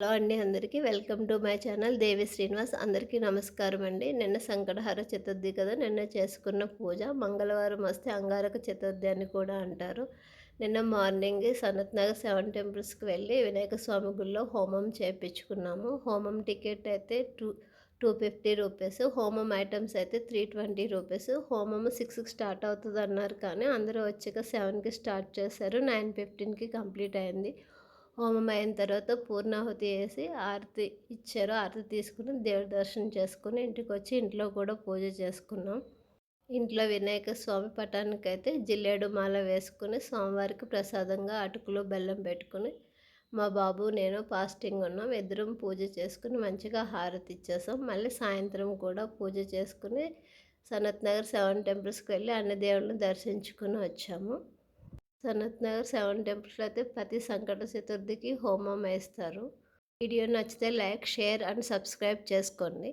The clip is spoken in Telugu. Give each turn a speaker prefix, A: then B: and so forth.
A: హలో అండి అందరికీ. Welcome to my channel Devi Srinivas. అందరికీ నమస్కారం అండి. నిన్న సంకటహార చతుర్థి కదా. నిన్న చేసుకున్న పూజ మంగళవారం వస్తే అంగారక చతుర్థి అని కూడా అంటారు. నిన్న మార్నింగ్ సనత్ నగర్ సెవెన్ టెంపుల్స్కి వెళ్ళి వినాయక స్వామి గుళ్ళో హోమం చేయించుకున్నాము హోమం టికెట్ అయితే టూ టూ ఫిఫ్టీ రూపీస్. హోమం ఐటమ్స్ అయితే త్రీ ట్వంటీ రూపీస్. హోమం సిక్స్కి స్టార్ట్ అవుతుంది అన్నారు కానీ అందరూ వచ్చాక సెవెన్కి స్టార్ట్ చేశారు. నైన్ ఫిఫ్టీన్కి కంప్లీట్ అయింది. హోమం అయిన తర్వాత పూర్ణాహుతి వేసి ఆరతి ఇచ్చారు. ఆరతి తీసుకుని దేవుడి దర్శనం చేసుకుని ఇంటికి వచ్చి ఇంట్లో కూడా పూజ చేసుకున్నాం. ఇంట్లో వినాయక స్వామి పటానికి అయితే జిల్లేడు మాల వేసుకుని స్వామివారికి ప్రసాదంగా అటుకులు బెల్లం పెట్టుకుని మా బాబు నేను ఫాస్టింగ్ ఉన్నాం. ఇద్దరం పూజ చేసుకుని మంచిగా హారతి ఇచ్చేసాం. మళ్ళీ సాయంత్రం కూడా పూజ చేసుకుని సనత్ నగర్ సెవెన్ టెంపుల్స్కి వెళ్ళి అన్ని దేవుళ్ళని దర్శించుకుని వచ్చాము. సనత్ నగర్ సెవెన్ టెంపుల్స్లో అయితే ప్రతి సంకట చతుర్థికి హోమం వేస్తారు. వీడియో నచ్చితే లైక్ షేర్ అండ్ సబ్స్క్రైబ్ చేసుకోండి.